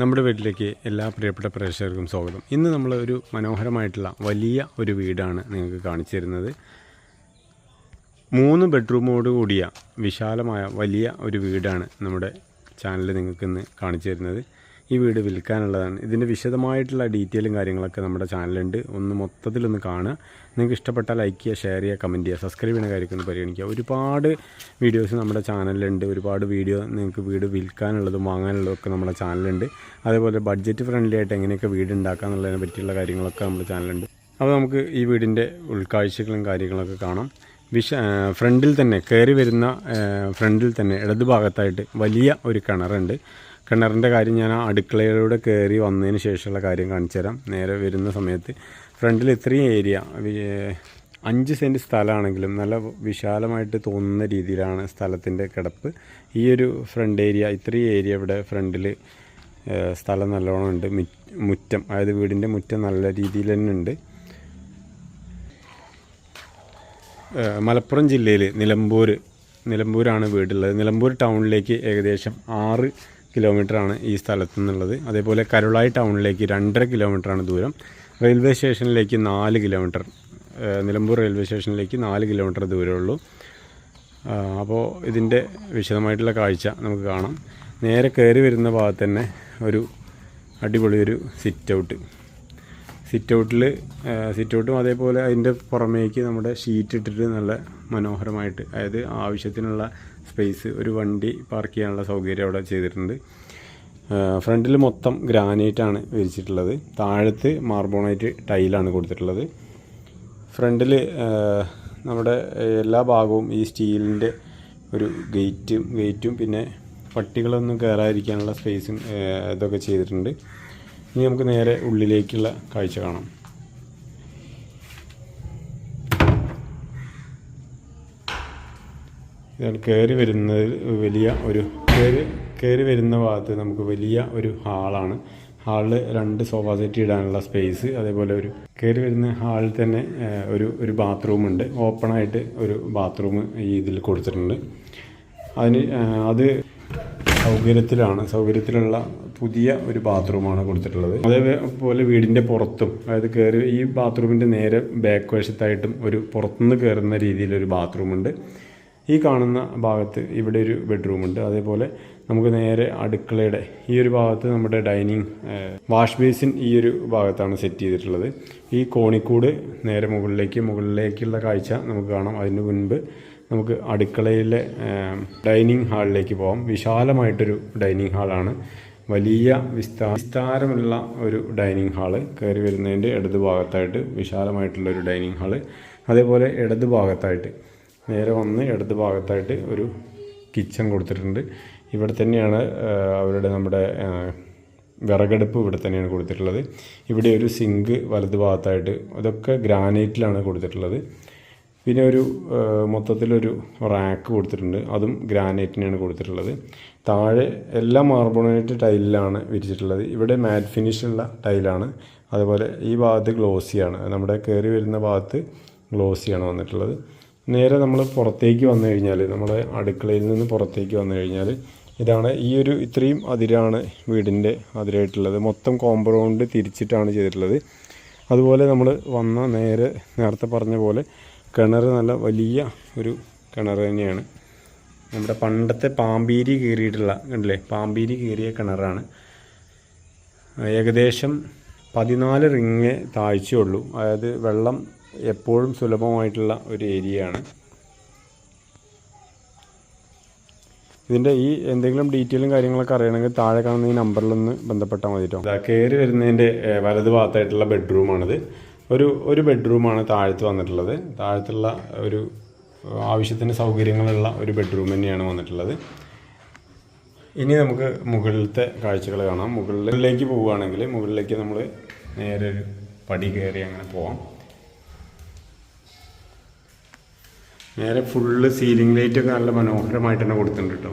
നമ്മുടെ വീട്ടിലേക്ക് എല്ലാ പ്രിയപ്പെട്ട പ്രേക്ഷകർക്കും സ്വാഗതം. ഇന്ന് നമ്മൾ ഒരു മനോഹരമായിട്ടുള്ള വലിയ ഒരു വീടാണ് നിങ്ങൾക്ക് കാണിച്ചു തരുന്നത്. മൂന്ന് ബെഡ്റൂമോട് കൂടിയ വിശാലമായ വലിയ ഒരു വീടാണ് നമ്മുടെ ചാനലിൽ നിങ്ങൾക്ക് ഇന്ന് കാണിച്ചു തരുന്നത്. ഈ വീട് വിൽക്കാനുള്ളതാണ്. ഇതിന്റെ വിശദമായിട്ടുള്ള ഡീറ്റെയിലും കാര്യങ്ങളൊക്കെ നമ്മുടെ ചാനലുണ്ട് ഒന്ന് മൊത്തത്തിലൊന്ന് കാണുക. നിങ്ങൾക്ക് ഇഷ്ടപ്പെട്ടാൽ ലൈക്ക് ചെയ്യുക ഷെയർ ചെയ്യുക കമന്റ് ചെയ്യുക സബ്സ്ക്രൈബ് ചെയ്യുന്ന കാര്യമൊക്കെ ഒന്ന് പരിഗണിക്കുക. ഒരുപാട് വീഡിയോസ് നമ്മുടെ ചാനലിലുണ്ട്. ഒരുപാട് വീഡിയോ നിങ്ങൾക്ക് വീട് വിൽക്കാനുള്ളതും വാങ്ങാനുള്ളതും ഒക്കെ നമ്മുടെ ചാനലുണ്ട് അതേപോലെ ബഡ്ജറ്റ് ഫ്രണ്ട്ലി ആയിട്ട് എങ്ങനെയൊക്കെ വീട് ഉണ്ടാക്കുക എന്നുള്ളതിനെ പറ്റിയുള്ള കാര്യങ്ങളൊക്കെ നമ്മുടെ ചാനലുണ്ട് അപ്പോൾ നമുക്ക് ഈ വീടിന്റെ ഉൾക്കാഴ്ചകളും കാര്യങ്ങളൊക്കെ കാണാം. വിശ ഫ്രണ്ടിൽ തന്നെ കയറി വരുന്ന ഫ്രണ്ടിൽ തന്നെ ഇടതുഭാഗത്തായിട്ട് വലിയ ഒരു കിണറുണ്ട്. കിണറിന്റെ കാര്യം ഞാൻ അടുക്കളയിലൂടെ കയറി വന്നതിന് ശേഷമുള്ള കാര്യം കാണിച്ചു തരാം. നേരെ വരുന്ന സമയത്ത് ഫ്രണ്ടിൽ ഇത്രയും ഏരിയ അഞ്ച് സെന്റ് സ്ഥലമാണെങ്കിലും നല്ല വിശാലമായിട്ട് തോന്നുന്ന രീതിയിലാണ് സ്ഥലത്തിന്റെ കിടപ്പ്. ഈ ഒരു ഫ്രണ്ട് ഏരിയ ഇത്രയും ഏരിയ ഇവിടെ ഫ്രണ്ടിൽ സ്ഥലം നല്ലോണം ഉണ്ട്. മുറ്റം അതായത് വീടിന്റെ മുറ്റം നല്ല രീതിയിൽ തന്നെ ഉണ്ട്. മലപ്പുറം ജില്ലയിൽ നിലമ്പൂർ നിലമ്പൂരാണ് വീടുള്ളത്. നിലമ്പൂർ ടൗണിലേക്ക് ഏകദേശം ആറ് കിലോമീറ്ററാണ് ഈ സ്ഥലത്തു നിന്നുള്ളത് അതേപോലെ കരുളായി ടൗണിലേക്ക് രണ്ടര കിലോമീറ്ററാണ് ദൂരം. റെയിൽവേ സ്റ്റേഷനിലേക്ക് നാല് കിലോമീറ്റർ നിലമ്പൂർ റെയിൽവേ സ്റ്റേഷനിലേക്ക് നാല് കിലോമീറ്റർ ദൂരമുള്ളൂ അപ്പോൾ ഇതിന്റെ വിശദമായിട്ടുള്ള കാഴ്ച നമുക്ക് കാണാം. നേരെ കയറി വരുന്ന ഭാഗത്ത് തന്നെ ഒരു അടിപൊളി ഒരു സിറ്റ് ഔട്ട്. സിറ്റ് ഔട്ടിൽ സിറ്റ് ഔട്ടും അതേപോലെ അതിന്റെ പുറമേക്ക് നമ്മുടെ ഷീറ്റ് ഇട്ടിട്ട് നല്ല മനോഹരമായിട്ട് അതായത് ആവശ്യത്തിനുള്ള സ്പേസ് ഒരു വണ്ടി പാർക്ക് ചെയ്യാനുള്ള സൗകര്യം അവിടെ ചെയ്തിട്ടുണ്ട്. ഫ്രണ്ടിൽ മൊത്തം ഗ്രാനൈറ്റാണ് വിരിച്ചിട്ടുള്ളത്. താഴത്ത് മാർബോണൈറ്റ് ടൈലാണ് കൊടുത്തിട്ടുള്ളത്. ഫ്രണ്ടിൽ നമ്മുടെ എല്ലാ ഭാഗവും ഈ സ്റ്റീലിന്റെ ഒരു ഗേറ്റും ഗേറ്റും പിന്നെ പട്ടികളൊന്നും കയറാതിരിക്കാനുള്ള സ്പേസും ഇതൊക്കെ ചെയ്തിട്ടുണ്ട്. ഇനി നമുക്ക് നേരെ ഉള്ളിലേക്കുള്ള കാഴ്ച കാണാം. ഇതാണ് കയറി വരുന്നത് വലിയ ഒരു കയറി കയറി വരുന്ന ഭാഗത്ത് നമുക്ക് വലിയ ഒരു ഹാളാണ്. ഹാളിൽ രണ്ട് സോഫ സെറ്റ് ഇടാനുള്ള സ്പേസ് അതേപോലെ ഒരു കയറി വരുന്ന ഹാളിൽ തന്നെ ഒരു ഒരു ബാത്റൂം ഉണ്ട്. ഓപ്പണായിട്ട് ഒരു ബാത്റൂം ഈ ഇതിൽ കൊടുത്തിട്ടുണ്ട്. അതിന് അത് സൗകര്യത്തിലാണ്. സൗകര്യത്തിലുള്ള പുതിയ ഒരു ബാത്റൂമാണ് കൊടുത്തിട്ടുള്ളത്. അതേപോലെ വീടിന്റെ പുറത്തും അതായത് കയറി ഈ ബാത്റൂമിന്റെ നേരെ ബാക്ക് വശത്തായിട്ടും ഒരു പുറത്തുനിന്ന് കയറുന്ന രീതിയിലൊരു ബാത്റൂമുണ്ട്. ഈ കാണുന്ന ഭാഗത്ത് ഇവിടെ ഒരു ബെഡ്റൂമുണ്ട്. അതേപോലെ നമുക്ക് നേരെ അടുക്കളയുടെ ഈ ഒരു ഭാഗത്ത് നമ്മുടെ ഡൈനിങ് വാഷ് ബേസിൻ ഈ ഒരു ഭാഗത്താണ് സെറ്റ് ചെയ്തിട്ടുള്ളത്. ഈ കോണിക്കൂട് നേരെ മുകളിലേക്ക് മുകളിലേക്കുള്ള കാഴ്ച നമുക്ക് കാണാം. അതിന് മുൻപ് നമുക്ക് അടുക്കളയിലെ ഡൈനിങ് ഹാളിലേക്ക് പോകാം വിശാലമായിട്ടൊരു ഡൈനിങ് ഹാളാണ്. വലിയ വിസ്താ വിസ്താരമുള്ള ഒരു ഡൈനിങ് ഹാൾ കയറി വരുന്നതിന്റെ ഇടത് ഭാഗത്തായിട്ട് വിശാലമായിട്ടുള്ള ഒരു ഡൈനിങ് ഹാൾ. അതേപോലെ ഇടത് ഭാഗത്തായിട്ട് നേരെ വന്ന് ഇടത് ഭാഗത്തായിട്ട് ഒരു കിച്ചൺ കൊടുത്തിട്ടുണ്ട്. ഇവിടെ തന്നെയാണ് അവരുടെ നമ്മുടെ വിറകടുപ്പ് ഇവിടെ തന്നെയാണ് കൊടുത്തിട്ടുള്ളത്. ഇവിടെ ഒരു സിങ്ക് വലത് ഭാഗത്തായിട്ട് അതൊക്കെ ഗ്രാനൈറ്റിലാണ് കൊടുത്തിട്ടുള്ളത്. പിന്നെ ഒരു മൊത്തത്തിലൊരു റാക്ക് കൊടുത്തിട്ടുണ്ട്. അതും ഗ്രാനൈറ്റിനാണ് കൊടുത്തിട്ടുള്ളത്. താഴെ എല്ലാം മാർബോണൈറ്റ് ടൈലിലാണ് വിരിച്ചിട്ടുള്ളത്. ഇവിടെ മാറ്റ് ഫിനിഷുള്ള ടൈലാണ്. അതുപോലെ ഈ ഭാഗത്ത് ഗ്ലോസിയാണ്. നമ്മുടെ കയറി വരുന്ന ഭാഗത്ത് ഗ്ലോസിയാണ് വന്നിട്ടുള്ളത്. നേരെ നമ്മൾ പുറത്തേക്ക് വന്നു കഴിഞ്ഞാൽ നമ്മുടെ അടുക്കളയിൽ നിന്ന് പുറത്തേക്ക് വന്നു കഴിഞ്ഞാൽ ഇതാണ് ഈ ഒരു ഇത്രയും അതിരാണ് വീടിന്റെ അതിരായിട്ടുള്ളത്. മൊത്തം കോമ്പൗണ്ട് തിരിച്ചിട്ടാണ് ചെയ്തിട്ടുള്ളത്. അതുപോലെ നമ്മൾ വന്ന നേരെ നേരത്തെ പറഞ്ഞ പോലെ കിണർ നല്ല വലിയ ഒരു കിണർ തന്നെയാണ്. നമ്മുടെ പണ്ടത്തെ പാമ്പീരി കീറിയിട്ടുള്ള കണ്ടില്ലേ? പാമ്പീരി കീറിയ കിണറാണ്. ഏകദേശം പതിനാല് റിങ് താഴ്ചയുള്ളൂ. അതായത് വെള്ളം എപ്പോഴും സുലഭമായിട്ടുള്ള ഒരു ഏരിയയാണ്. ഇതിന്റെ ഈ എന്തെങ്കിലും ഡീറ്റെയിലും കാര്യങ്ങളൊക്കെ അറിയണമെങ്കിൽ താഴെ കാണുന്ന ഈ നമ്പറിലൊന്ന് ബന്ധപ്പെട്ടാൽ മതി കയറി വരുന്നതിന്റെ വലത് ഭാഗത്തായിട്ടുള്ള ബെഡ്റൂമാണിത്. ഒരു ഒരു ബെഡ്റൂമാണ് താഴത്ത് വന്നിട്ടുള്ളത്. താഴത്തുള്ള ഒരു ആവശ്യത്തിന് സൗകര്യങ്ങളുള്ള ഒരു ബെഡ്റൂം തന്നെയാണ് വന്നിട്ടുള്ളത്. ഇനി നമുക്ക് മുകളിലത്തെ കാഴ്ചകൾ കാണാം. മുകളിലേക്ക് പോവുകയാണെങ്കിൽ മുകളിലേക്ക് നമ്മൾ നേരെ ഒരു പടി കയറി അങ്ങനെ പോവാം. നേരെ ഫുള്ള് സീലിംഗ് ലൈറ്റൊക്കെ നല്ല മനോഹരമായിട്ട് തന്നെ കൊടുത്തിട്ടുണ്ട് കേട്ടോ.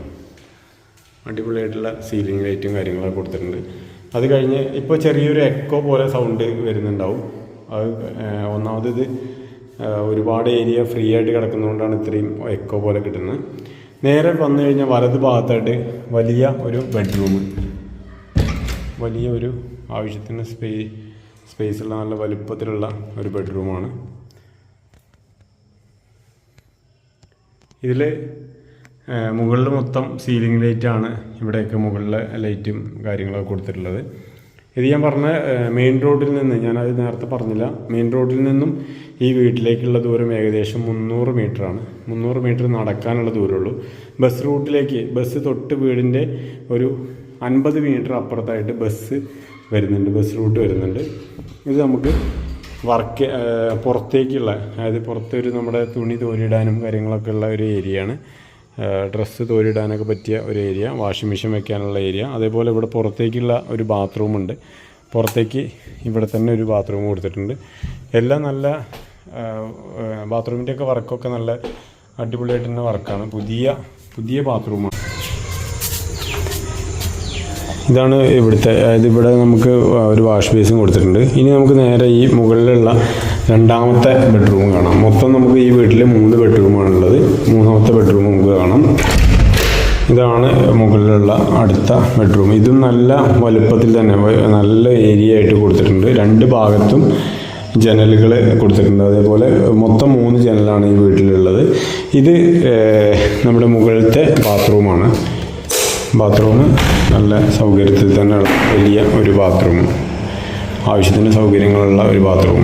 അടിപൊളിയായിട്ടുള്ള സീലിംഗ് ലൈറ്റും കാര്യങ്ങളൊക്കെ കൊടുത്തിട്ടുണ്ട്. അത് കഴിഞ്ഞ് ഇപ്പോൾ ചെറിയൊരു എക്കോ പോലെ സൗണ്ട് വരുന്നുണ്ടാവും. അത് ഒന്നാമത് ഇത് ഒരുപാട് ഏരിയ ഫ്രീ ആയിട്ട് കിടക്കുന്നതുകൊണ്ടാണ് ഇത്രയും എക്കോ പോലെ കിട്ടുന്നത്. നേരെ വന്നു കഴിഞ്ഞാൽ വലത് ഭാഗത്തായിട്ട് വലിയ ഒരു ബെഡ്റൂം വലിയ ഒരു ആവശ്യത്തിന് സ്പേ സ്പേസുള്ള നല്ല വലുപ്പത്തിലുള്ള ഒരു ബെഡ്റൂമാണ് ഇതിൽ മുകളിൽ മൊത്തം സീലിംഗ് ലൈറ്റാണ് ഇവിടെയൊക്കെ മുകളിലെ ലൈറ്റും കാര്യങ്ങളൊക്കെ കൊടുത്തിട്ടുള്ളത്. ഇത് ഞാൻ പറഞ്ഞ മെയിൻ റോഡിൽ നിന്ന് ഞാനത് നേരത്തെ പറഞ്ഞില്ല. മെയിൻ റോഡിൽ നിന്നും ഈ വീട്ടിലേക്കുള്ള ദൂരം ഏകദേശം മുന്നൂറ് മീറ്ററാണ് മുന്നൂറ് മീറ്റർ നടക്കാനുള്ള ദൂരമുള്ളൂ. ബസ് റൂട്ടിലേക്ക് ബസ് തൊട്ട് വീടിന്റെ ഒരു അൻപത് മീറ്റർ അപ്പുറത്തായിട്ട് ബസ് വരുന്നുണ്ട്. ബസ് റൂട്ട് വരുന്നുണ്ട്. ഇത് നമുക്ക് വർക്ക് പുറത്തേക്കുള്ള അതായത് പുറത്തൊരു നമ്മുടെ തുണി തോലിടാനും കാര്യങ്ങളൊക്കെ ഉള്ള ഒരു ഏരിയയാണ് ഡ്രസ്സ് തോരിടാനൊക്കെ പറ്റിയ ഒരു ഏരിയ വാഷിംഗ് മെഷീൻ വെക്കാനുള്ള ഏരിയ. അതേപോലെ ഇവിടെ പുറത്തേക്കുള്ള ഒരു ബാത്റൂമുണ്ട് പുറത്തേക്ക് ഇവിടെ തന്നെ ഒരു ബാത്റൂം കൊടുത്തിട്ടുണ്ട്. എല്ലാം നല്ല ബാത്റൂമിന്റെയൊക്കെ വർക്കൊക്കെ നല്ല അടിപൊളിയായിട്ട് തന്നെ വർക്കാണ്. പുതിയ പുതിയ ബാത്റൂമാണ് ഇതാണ് ഇവിടുത്തെ അതായത് ഇവിടെ നമുക്ക് ഒരു വാഷ് ബേസും കൊടുത്തിട്ടുണ്ട്. ഇനി നമുക്ക് നേരെ ഈ മുകളിലുള്ള രണ്ടാമത്തെ ബെഡ്റൂം കാണാം. മൊത്തം നമുക്ക് ഈ വീട്ടിൽ മൂന്ന് ബെഡ്റൂമാണുള്ളത് മൂന്നാമത്തെ ബെഡ്റൂം നമുക്ക് കാണാം. ഇതാണ് മുകളിലുള്ള അടുത്ത ബെഡ്റൂം ഇതും നല്ല വലുപ്പത്തിൽ തന്നെ നല്ല ഏരിയ ആയിട്ട് കൊടുത്തിട്ടുണ്ട്. രണ്ട് ഭാഗത്തും ജനലുകൾ കൊടുത്തിട്ടുണ്ട്. അതേപോലെ മൊത്തം മൂന്ന് ജനലാണ് ഈ വീട്ടിലുള്ളത്. ഇത് നമ്മുടെ മുകളിലത്തെ ബാത്റൂമാണ് ബാത്റൂം നല്ല സൗകര്യത്തിൽ തന്നെ വലിയ ഒരു ബാത്റൂം ആവശ്യത്തിന് സൗകര്യങ്ങളുള്ള ഒരു ബാത്റൂം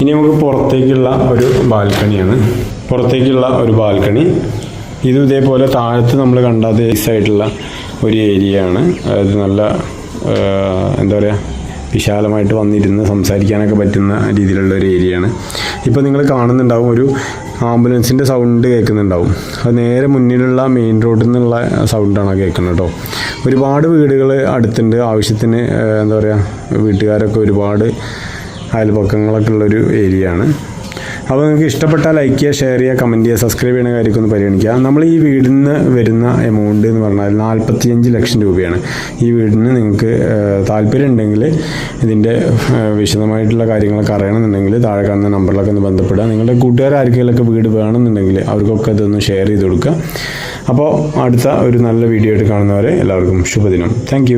ഇനി നമുക്ക് പുറത്തേക്കുള്ള ഒരു ബാൽക്കണിയാണ്. പുറത്തേക്കുള്ള ഒരു ബാൽക്കണി. ഇതും ഇതേപോലെ താഴത്ത് നമ്മൾ കണ്ട അതേ സൈഡുള്ള ഒരു ഏരിയയാണ് അതായത് നല്ല എന്താ പറയുക വിശാലമായിട്ട് വന്നിരുന്ന് സംസാരിക്കാനൊക്കെ പറ്റുന്ന രീതിയിലുള്ള ഒരു ഏരിയയാണ് ഇപ്പോൾ നിങ്ങൾ കാണുന്നുണ്ടാവും ഒരു ആംബുലൻസിന്റെ സൗണ്ട് കേൾക്കുന്നുണ്ടാവും. അത് നേരെ മുന്നിലുള്ള മെയിൻ റോഡിൽ നിന്നുള്ള സൗണ്ടാണ് കേൾക്കുന്നത് കേട്ടോ. ഒരുപാട് വീടുകൾ അടുത്തുണ്ട്. ആവശ്യത്തിന് എന്താ പറയുക വീട്ടുകാരൊക്കെ ഒരുപാട് അയൽപക്കങ്ങളൊക്കെ ഉള്ളൊരു ഏരിയ ആണ് അപ്പോൾ നിങ്ങൾക്ക് ഇഷ്ടപ്പെട്ടാൽ ലൈക്ക് ചെയ്യുക ഷെയർ ചെയ്യുക കമന്റ് ചെയ്യുക സബ്സ്ക്രൈബ് ചെയ്യുന്ന കാര്യമൊക്കെ ഒന്ന് പരിഗണിക്കുക. നമ്മൾ ഈ വീടിന് വരുന്ന എമൗണ്ട് എന്ന് പറഞ്ഞാൽ നാൽപ്പത്തിയഞ്ച് ലക്ഷം രൂപയാണ്. ഈ വീടിന് നിങ്ങൾക്ക് താല്പര്യം ഉണ്ടെങ്കിൽ ഇതിന്റെ വിശദമായിട്ടുള്ള കാര്യങ്ങളൊക്കെ അറിയണമെന്നുണ്ടെങ്കിൽ താഴെ കാണുന്ന നമ്പറിലൊക്കെ ഒന്ന് ബന്ധപ്പെടുക. നിങ്ങളുടെ കൂട്ടുകാർ ആർക്കെങ്കിലൊക്കെ വീട് വേണമെന്നുണ്ടെങ്കിൽ അവർക്കൊക്കെ ഇതൊന്ന് ഷെയർ ചെയ്ത് കൊടുക്കുക. അപ്പോൾ അടുത്ത ഒരു നല്ല വീഡിയോ ആയിട്ട് കാണുന്നവരെ എല്ലാവർക്കും ശുഭദിനം. താങ്ക്